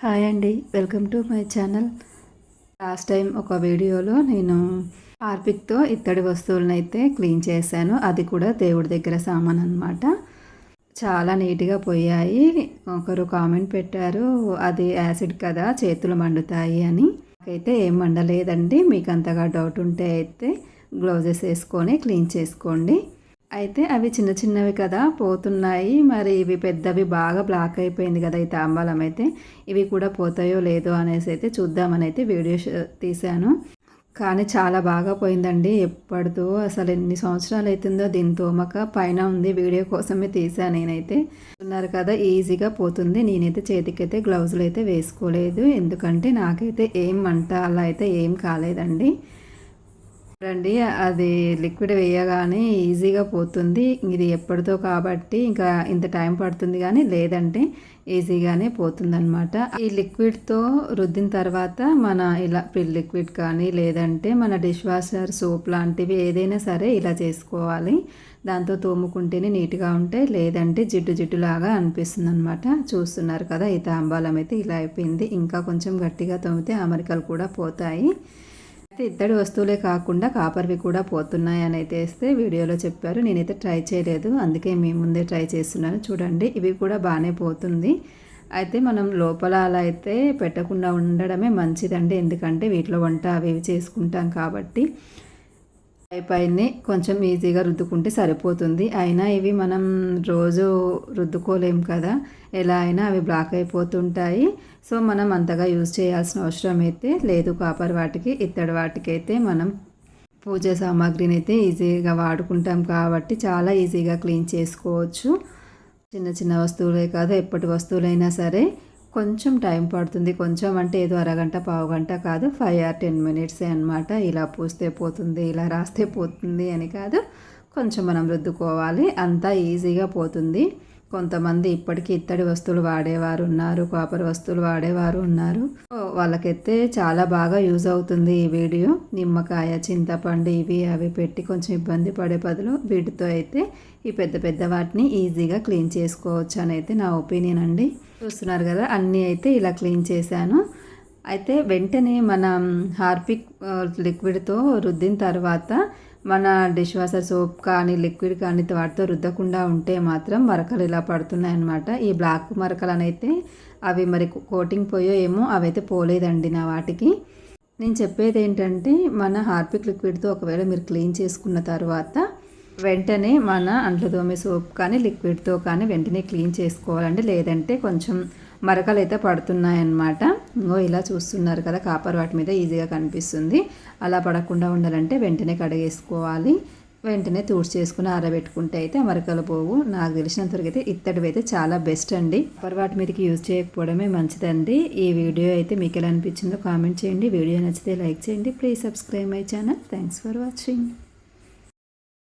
Hi అండి. Welcome to my channel. Last time ఒక వీడియోలో నేను హార్పిక్తో ఇత్తడి వస్తువులను అయితే క్లీన్ చేశాను. అది కూడా దేవుడి దగ్గర సామాన్ అనమాట చాలా నీట్గా పోయాయి. ఒకరు కామెంట్ పెట్టారు అది యాసిడ్ కదా చేతులు మండుతాయి అని. నాకైతే ఏం మండలేదండి. మీకు అంతగా డౌట్ ఉంటే అయితే గ్లౌజెస్ వేసుకొని క్లీన్ చేసుకోండి. అయితే అవి చిన్న చిన్నవి కదా పోతున్నాయి. మరి ఇవి పెద్దవి బాగా బ్లాక్ అయిపోయింది కదా ఈ తాంబాలం అయితే. ఇవి కూడా పోతాయో లేదో అనేసి అయితే చూద్దామని అయితే వీడియో తీశాను. కానీ చాలా బాగా పోయిందండి. ఎప్పటితో అసలు ఎన్ని సంవత్సరాలు అవుతుందో దీని తోమక పైన ఉంది వీడియో కోసమే తీసాను నేనైతే. ఉన్నారు కదా ఈజీగా పోతుంది. నేనైతే చేతికైతే గ్లౌజులు అయితే వేసుకోలేదు. ఎందుకంటే నాకైతే ఏం మంట అలా అయితే ఏం కాలేదండి. రండి అది లిక్విడ్ వేయగానే ఈజీగా పోతుంది. ఇది ఎప్పటితో కాబట్టి ఇంకా ఇంత టైం పడుతుంది కానీ లేదంటే ఈజీగానే పోతుందనమాట ఈ లిక్విడ్తో రుద్దిన తర్వాత మన ఇలా ప్రిల్ లిక్విడ్ కానీ లేదంటే మన డిష్ వాషర్ సోప్ లాంటివి ఏదైనా సరే ఇలా చేసుకోవాలి. దాంతో తోముకుంటేనే నీట్గా ఉంటే లేదంటే జిడ్డు జిడ్డులాగా అనిపిస్తుంది అనమాట చూస్తున్నారు కదా ఈ తాంబాలం అయితే ఇలా అయిపోయింది. ఇంకా కొంచెం గట్టిగా తోమితే అమరికలు కూడా పోతాయి. ఇత్తడి వస్తువులే కాకుండా కాపర్వి కూడా పోతున్నాయి అని అయితే వేస్తే వీడియోలో చెప్పారు. నేనైతే ట్రై చేయలేదు. అందుకే మీ ముందే ట్రై చేస్తున్నాను. చూడండి ఇవి కూడా బాగానే పోతుంది. అయితే మనం లోపల అలా అయితే పెట్టకుండా ఉండడమే మంచిదండి. ఎందుకంటే వీటిలో వంట అవి ఇవి చేసుకుంటాం కాబట్టి. పైన కొంచెం ఈజీగా రుద్దుకుంటే సరిపోతుంది. అయినా ఇవి మనం రోజు రుద్దుకోలేం కదా. ఎలా అయినా అవి బ్లాక్ అయిపోతుంటాయి. సో మనం అంతగా యూజ్ చేయాల్సిన అవసరం అయితే లేదు. కాపర్ వాటికి ఇత్తడి వాటికి అయితే మనం పూజ సామాగ్రిని అయితే ఈజీగా వాడుకుంటాం కాబట్టి చాలా ఈజీగా క్లీన్ చేసుకోవచ్చు. చిన్న చిన్న వస్తువులే కాదు ఎప్పటి వస్తువులైనా సరే. కొంచెం టైం పడుతుంది. కొంచెం అంటే ఏదో అరగంట పావు గంట కాదు. ఫైవ్ ఆర్ టెన్ మినిట్సే అనమాట ఇలా పూస్తే పోతుంది ఇలా రాస్తే పోతుంది అని కాదు. కొంచెం మనం రుద్దుకోవాలి. అంతా ఈజీగా పోతుంది. కొంతమంది ఇప్పటికీ ఇత్తడి వస్తువులు వాడేవారు ఉన్నారు కాపర్ వస్తువులు వాడేవారు ఉన్నారు. వాళ్ళకైతే చాలా బాగా యూజ్ అవుతుంది ఈ వీడియో. నిమ్మకాయ చింతపండు ఇవి అవి పెట్టి కొంచెం ఇబ్బంది పడే బదులు వీటితో అయితే ఈ పెద్ద పెద్ద వాటిని ఈజీగా క్లీన్ చేసుకోవచ్చు అని అయితే నా ఒపీనియన్ అండి. చూస్తున్నారు కదా అన్నీ అయితే ఇలా క్లీన్ చేశాను. అయితే వెంటనే మనం హార్పిక్ లిక్విడ్తో రుద్దిన తర్వాత మన డిష్ వాషర్ సోప్ కానీ లిక్విడ్ కానీ వాటితో రుద్దకుండా ఉంటే మాత్రం మరకలు ఇలా పడుతున్నాయి అన్నమాట ఈ బ్లాక్ మరకలు అనైతే అవి మరి కోటింగ్ పోయో ఏమో అవైతే పోలేదండి నా వాటికి. నేను చెప్పేది ఏంటంటే మన హార్పిక్ లిక్విడ్తో ఒకవేళ మీరు క్లీన్ చేసుకున్న తర్వాత వెంటనే మన అంట్లు దోమే సోప్ కానీ లిక్విడ్తో కానీ వెంటనే క్లీన్ చేసుకోవాలండి. లేదంటే కొంచెం మరకలు అయితే పడుతున్నాయన్నమాట. ఇంకో ఇలా చూస్తున్నారు కదా కాపర్ వాటి మీద ఈజీగా కనిపిస్తుంది. అలా పడకుండా ఉండాలంటే వెంటనే కడిగేసుకోవాలి. వెంటనే తూడ్చి చేసుకుని ఆరబెట్టుకుంటే అయితే మరకలు పోవు. నాకు తెలిసినంతవరకు అయితే ఇత్తడివి అయితే చాలా బెస్ట్ అండి. కాపర్ వాటి మీదకి యూజ్ చేయకపోవడమే మంచిదండి. ఈ వీడియో అయితే మీకు ఎలా అనిపించిందో కామెంట్ చేయండి. వీడియో నచ్చితే లైక్ చేయండి. Please subscribe my channel. Thanks for watching